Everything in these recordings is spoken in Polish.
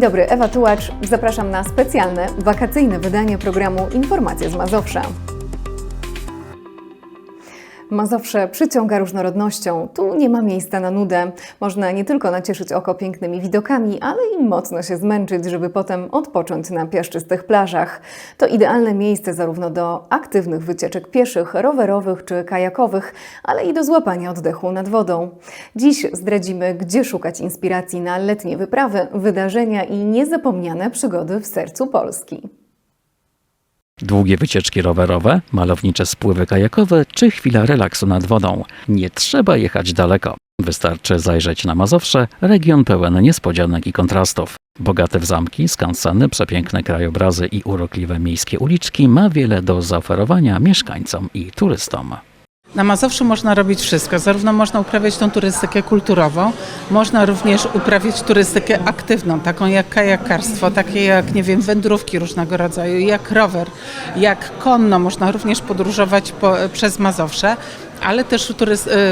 Dobry, Ewa Tułacz. Zapraszam na specjalne, wakacyjne wydanie programu Informacje z Mazowsza. Mazowsze przyciąga różnorodnością. Tu nie ma miejsca na nudę. Można nie tylko nacieszyć oko pięknymi widokami, ale i mocno się zmęczyć, żeby potem odpocząć na piaszczystych plażach. To idealne miejsce zarówno do aktywnych wycieczek pieszych, rowerowych czy kajakowych, ale i do złapania oddechu nad wodą. Dziś zdradzimy, gdzie szukać inspiracji na letnie wyprawy, wydarzenia i niezapomniane przygody w sercu Polski. Długie wycieczki rowerowe, malownicze spływy kajakowe czy chwila relaksu nad wodą. Nie trzeba jechać daleko. Wystarczy zajrzeć na Mazowsze, region pełen niespodzianek i kontrastów. Bogaty w zamki, skanseny, przepiękne krajobrazy i urokliwe miejskie uliczki ma wiele do zaoferowania mieszkańcom i turystom. Na Mazowszu można robić wszystko. Zarówno można uprawiać tą turystykę kulturową, można również uprawiać turystykę aktywną, taką jak kajakarstwo, takie jak, nie wiem, wędrówki różnego rodzaju, jak rower, jak konno. Można również podróżować po, przez Mazowsze, ale też y,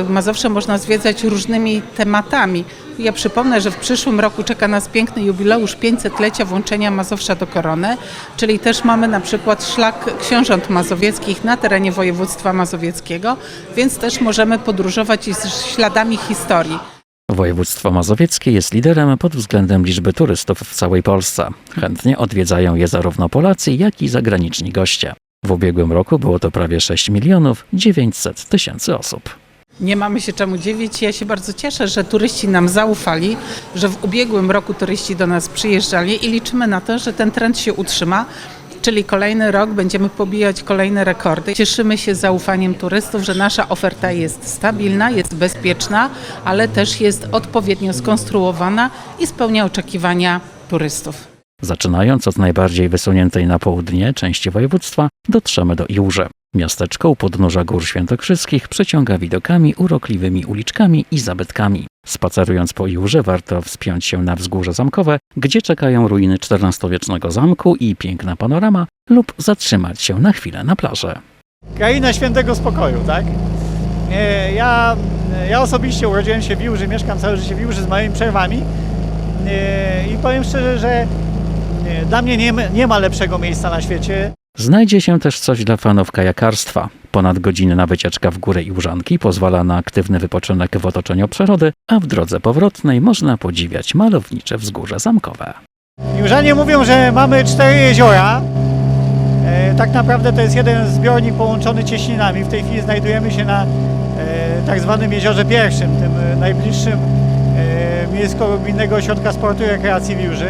Mazowsze można zwiedzać różnymi tematami. Ja przypomnę, że w przyszłym roku czeka nas piękny jubileusz 500-lecia włączenia Mazowsza do korony, czyli też mamy na przykład szlak książąt mazowieckich na terenie województwa mazowieckiego, więc też możemy podróżować śladami historii. Województwo mazowieckie jest liderem pod względem liczby turystów w całej Polsce. Chętnie odwiedzają je zarówno Polacy, jak i zagraniczni goście. W ubiegłym roku było to prawie 6 milionów 900 tysięcy osób. Nie mamy się czemu dziwić. Ja się bardzo cieszę, że turyści nam zaufali, że w ubiegłym roku turyści do nas przyjeżdżali i liczymy na to, że ten trend się utrzyma. Czyli kolejny rok będziemy pobijać kolejne rekordy. Cieszymy się zaufaniem turystów, że nasza oferta jest stabilna, jest bezpieczna, ale też jest odpowiednio skonstruowana i spełnia oczekiwania turystów. Zaczynając od najbardziej wysuniętej na południe części województwa, dotrzemy do Iłże. Miasteczko u podnóża Gór Świętokrzyskich przyciąga widokami, urokliwymi uliczkami i zabytkami. Spacerując po Iłże warto wspiąć się na wzgórze zamkowe, gdzie czekają ruiny XIV-wiecznego zamku i piękna panorama, lub zatrzymać się na chwilę na plaży. kraina świętego spokoju, tak? E, Ja, ja osobiście urodziłem się w Iłży, mieszkam całe życie w Iłży z małymi przerwami E, i powiem szczerze, że e, dla mnie nie ma lepszego miejsca na świecie. Znajdzie się też coś dla fanów kajakarstwa. Ponad godzinna wycieczka w górę Iłżanki pozwala na aktywny wypoczynek w otoczeniu przyrody, a w drodze powrotnej można podziwiać malownicze wzgórze zamkowe. Iłżanie mówią, że mamy cztery jeziora. E, Tak naprawdę to jest jeden zbiornik połączony cieśninami. W tej chwili znajdujemy się na e, tak zwanym jeziorze pierwszym, tym e, najbliższym e, miejsko-gminnego ośrodka sportu i rekreacji w Iłży.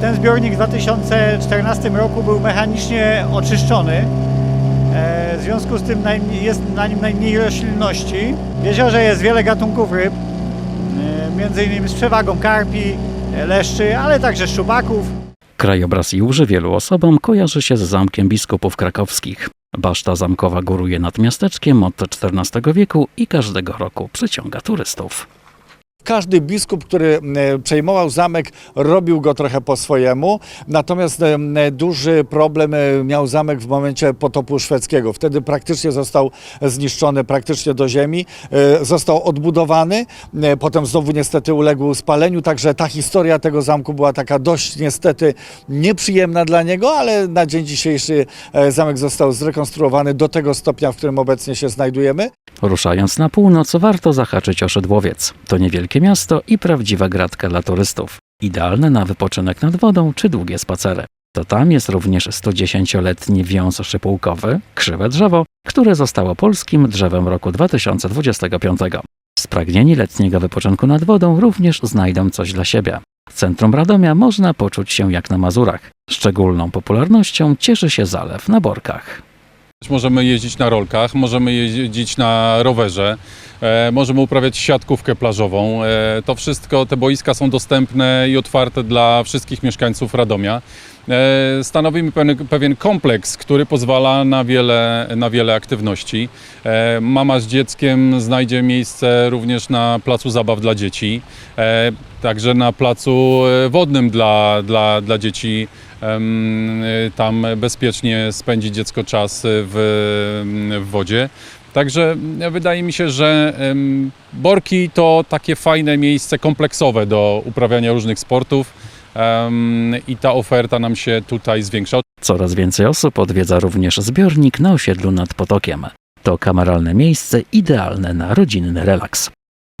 Ten zbiornik w 2014 roku był mechanicznie oczyszczony. E, W związku z tym jest na nim najmniej roślinności. W jeziorze jest wiele gatunków ryb, e, między innymi z przewagą karpi, e, leszczy, ale także szczupaków. Krajobraz Iłży wielu osobom kojarzy się z Zamkiem Biskupów Krakowskich. Baszta zamkowa góruje nad miasteczkiem od XIV wieku i każdego roku przyciąga turystów. Każdy biskup, który przejmował zamek, robił go trochę po swojemu. Natomiast duży problem e, miał zamek w momencie potopu szwedzkiego. Wtedy praktycznie został zniszczony praktycznie do ziemi. E, Został odbudowany, e, potem znowu niestety uległ spaleniu. Także ta historia tego zamku była taka dość niestety nieprzyjemna dla niego, ale na dzień dzisiejszy zamek został zrekonstruowany do tego stopnia, w którym obecnie się znajdujemy. Ruszając na północ warto zahaczyć o Szydłowiec. To niewielkie miasto i prawdziwa gratka dla turystów. Idealne na wypoczynek nad wodą czy długie spacery. To tam jest również 110-letni wiąz szypułkowy, krzywe drzewo, które zostało polskim drzewem roku 2025. Spragnieni letniego wypoczynku nad wodą również znajdą coś dla siebie. W centrum Radomia można poczuć się jak na Mazurach. Szczególną popularnością cieszy się zalew na Borkach. Możemy jeździć na rolkach, możemy jeździć na rowerze, e, możemy uprawiać siatkówkę plażową. E, to wszystko, te boiska są dostępne i otwarte dla wszystkich mieszkańców Radomia. E, stanowimy pewien, pewien kompleks, który pozwala na wiele, na wiele aktywności. E, mama z dzieckiem znajdzie miejsce również na placu zabaw dla dzieci, e, także na placu e, wodnym dla, dla, dla dzieci tam bezpiecznie spędzi dziecko czas w, w wodzie. Także mm, wydaje mi się, że Borki to takie fajne miejsce kompleksowe do uprawiania różnych sportów. i ta oferta nam się tutaj zwiększa. Coraz więcej osób odwiedza również zbiornik na osiedlu nad Potokiem. To kameralne miejsce idealne na rodzinny relaks.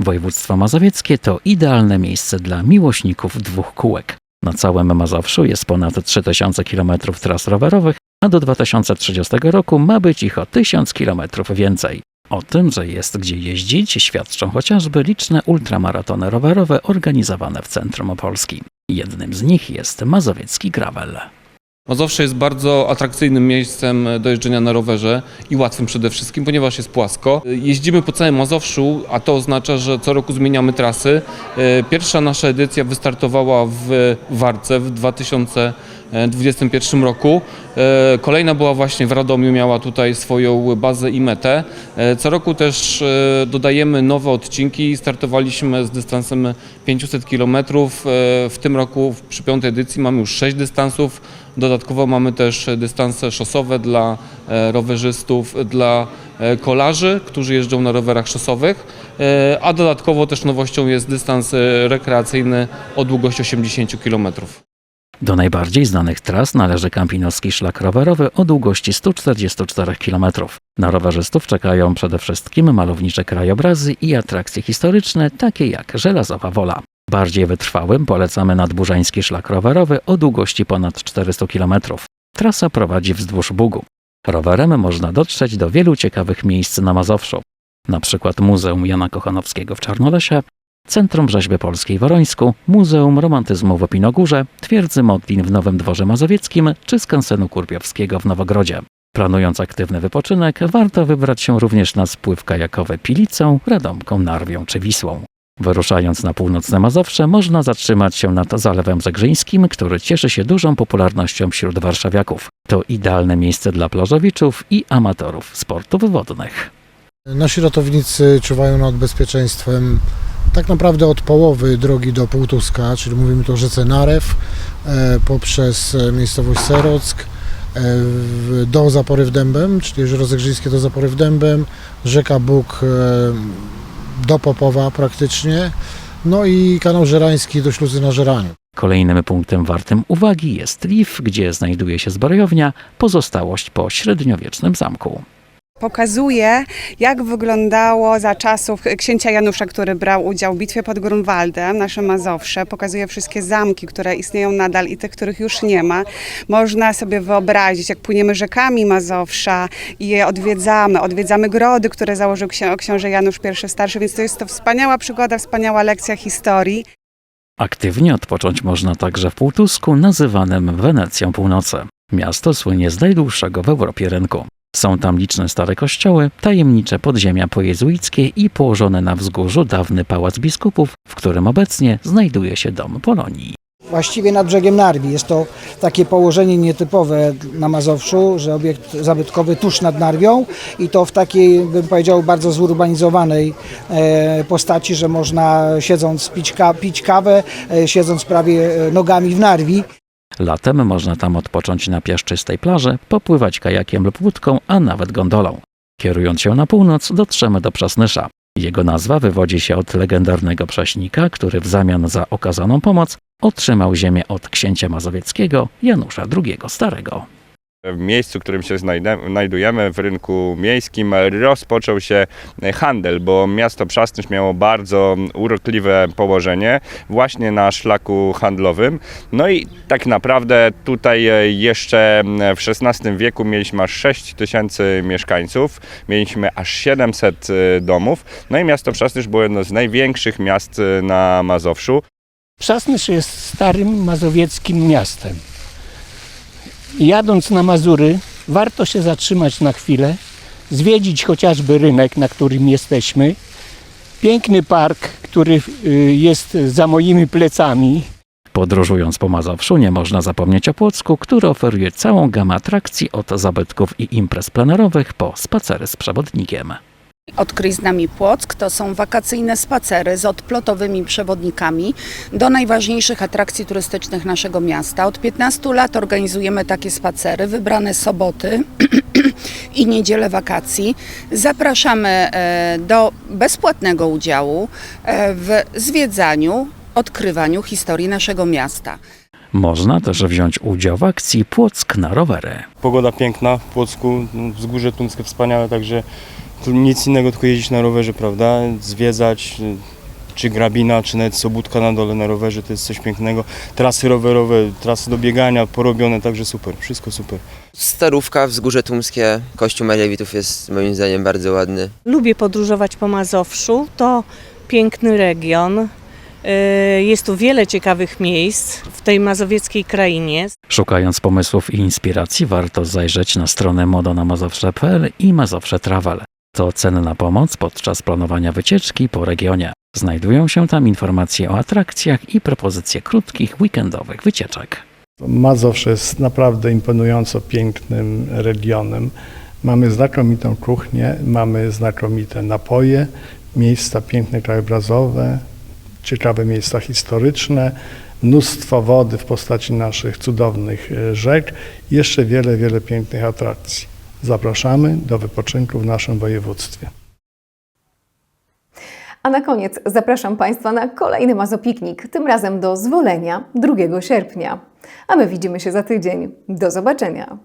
Województwo mazowieckie to idealne miejsce dla miłośników dwóch kółek. Na całym Mazowszu jest ponad 3000 km tras rowerowych, a do 2030 roku ma być ich o 1000 km więcej. O tym, że jest gdzie jeździć, świadczą chociażby liczne ultramaratony rowerowe organizowane w centrum Polski. Jednym z nich jest mazowiecki gravel. Mazowsze jest bardzo atrakcyjnym miejscem do jeżdżenia na rowerze i łatwym przede wszystkim, ponieważ jest płasko. Jeździmy po całym Mazowszu, a to oznacza, że co roku zmieniamy trasy. E, Pierwsza nasza edycja wystartowała w Warce w 2021 roku. E, Kolejna była właśnie w Radomiu, miała tutaj swoją bazę i metę. E, Co roku też dodajemy nowe odcinki. Startowaliśmy z dystansem 500 km. W tym roku przy piątej edycji mamy już 6 dystansów. Dodatkowo mamy też dystanse szosowe dla e, rowerzystów, dla e, kolarzy, którzy jeżdżą na rowerach szosowych, e, a dodatkowo też nowością jest dystans rekreacyjny o długości 80 km. Do najbardziej znanych tras należy Kampinoski Szlak Rowerowy o długości 144 km. Na rowerzystów czekają przede wszystkim malownicze krajobrazy i atrakcje historyczne, takie jak Żelazowa Wola. Bardziej wytrwałym polecamy Nadburzański Szlak Rowerowy o długości ponad 400 km. Trasa prowadzi wzdłuż Bugu. Rowerem można dotrzeć do wielu ciekawych miejsc na Mazowszu, przykład Muzeum Jana Kochanowskiego w Czarnolesie, Centrum Rzeźby Polskiej w Orońsku, Muzeum Romantyzmu w Opinogórze, Twierdzy Modlin w Nowym Dworze Mazowieckim czy skansenu Kurpiowskiego w Nowogrodzie. Planując aktywny wypoczynek, warto wybrać się również na spływ kajakowy Pilicą, Radomką, Narwią czy Wisłą. Wyruszając na północne Mazowsze, można zatrzymać się nad Zalewem Zegrzyńskim, który cieszy się dużą popularnością wśród warszawiaków. To idealne miejsce dla plażowiczów i amatorów sportów wodnych. Nasi ratownicy czuwają nad bezpieczeństwem tak naprawdę od połowy drogi do Półtuska, czyli mówimy tu o rzece Narew, e, poprzez miejscowość Serock, e, do Zapory w Dębem, czyli Jezioro Zegrzyńskie do Zapory w Dębem, rzeka Bóg e, do Popowa praktycznie, no i kanał Żerański do Śluzy na Żeraniu. Kolejnym punktem wartym uwagi jest Lif, gdzie znajduje się zbrojownia, pozostałość po średniowiecznym zamku. Pokazuje, jak wyglądało za czasów księcia Janusza, który brał udział w bitwie pod Grunwaldem, nasze Mazowsze. Pokazuje wszystkie zamki, które istnieją nadal i tych, których już nie ma. Można sobie wyobrazić, jak płyniemy rzekami Mazowsza i je odwiedzamy. Odwiedzamy grody, które założył księ- książę Janusz I Starszy, więc to jest to wspaniała przygoda, wspaniała lekcja historii. Aktywnie odpocząć można także w Półtusku, nazywanym Wenecją Północy. Miasto słynie z najdłuższego w Europie rynku. Są tam liczne stare kościoły, tajemnicze podziemia pojezuickie i położony na wzgórzu dawny pałac biskupów, w którym obecnie znajduje się dom Polonii. właściwie nad brzegiem Narwi. Jest to takie położenie nietypowe na Mazowszu, że obiekt zabytkowy tuż nad Narwią i to w takiej, bym powiedział, bardzo zurbanizowanej e, postaci, że można siedząc pić, pić kawę, e, siedząc prawie e, nogami w Narwi. Latem można tam odpocząć na piaszczystej plaży, popływać kajakiem lub łódką, a nawet gondolą. Kierując się na północ, dotrzemy do Przasnysza. Jego nazwa wywodzi się od legendarnego prześnika, który w zamian za okazaną pomoc otrzymał ziemię od księcia mazowieckiego Janusza II Starego. W miejscu, w którym się znajdujemy, w rynku miejskim, rozpoczął się handel, bo miasto Przasnysz miało bardzo urokliwe położenie właśnie na szlaku handlowym. No i tak naprawdę tutaj jeszcze w XVI wieku mieliśmy aż 6 tysięcy mieszkańców, mieliśmy aż 700 domów. No i miasto Przasnysz było jedno z największych miast na Mazowszu. Przasnysz jest starym mazowieckim miastem. Jadąc na Mazury, warto się zatrzymać na chwilę, zwiedzić chociażby rynek, na którym jesteśmy, piękny park, który y, jest za moimi plecami. Podróżując po Mazowszu nie można zapomnieć o Płocku, który oferuje całą gamę atrakcji od zabytków i imprez plenerowych po spacery z przewodnikiem. Odkryj z nami Płock to są wakacyjne spacery z odplotowymi przewodnikami do najważniejszych atrakcji turystycznych naszego miasta. Od 15 lat organizujemy takie spacery, wybrane soboty i niedzielę wakacji. Zapraszamy e, do bezpłatnego udziału e, w zwiedzaniu, odkrywaniu historii naszego miasta. Można też wziąć udział w akcji Płock na rowery. Pogoda piękna w Płocku, no, wzgórze tumskie wspaniałe, także tu nic innego tylko jeździć na rowerze, prawda? Zwiedzać, y, czy grabina, czy nawet Sobótka na dole na rowerze, to jest coś pięknego. Trasy rowerowe, trasy do biegania porobione, także super, wszystko super. Starówka, Wzgórze Tumskie, Kościół Mariawitów jest moim zdaniem bardzo ładny. Lubię podróżować po Mazowszu. To piękny region. Y, Jest tu wiele ciekawych miejsc w tej mazowieckiej krainie. Szukając pomysłów i inspiracji, warto zajrzeć na stronę modonamazowsze.pl i Mazowsze Travel. To cenna pomoc podczas planowania wycieczki po regionie. Znajdują się tam informacje o atrakcjach i propozycje krótkich, weekendowych wycieczek. Mazowsze jest naprawdę imponująco pięknym regionem. Mamy znakomitą kuchnię, mamy znakomite napoje, miejsca piękne krajobrazowe, ciekawe miejsca historyczne, mnóstwo wody w postaci naszych cudownych e, rzek i jeszcze wiele, wiele pięknych atrakcji. Zapraszamy do wypoczynku w naszym województwie. A na koniec zapraszam Państwa na kolejny Mazopiknik, tym razem do Zwolenia 2 sierpnia. A my widzimy się za tydzień. Do zobaczenia!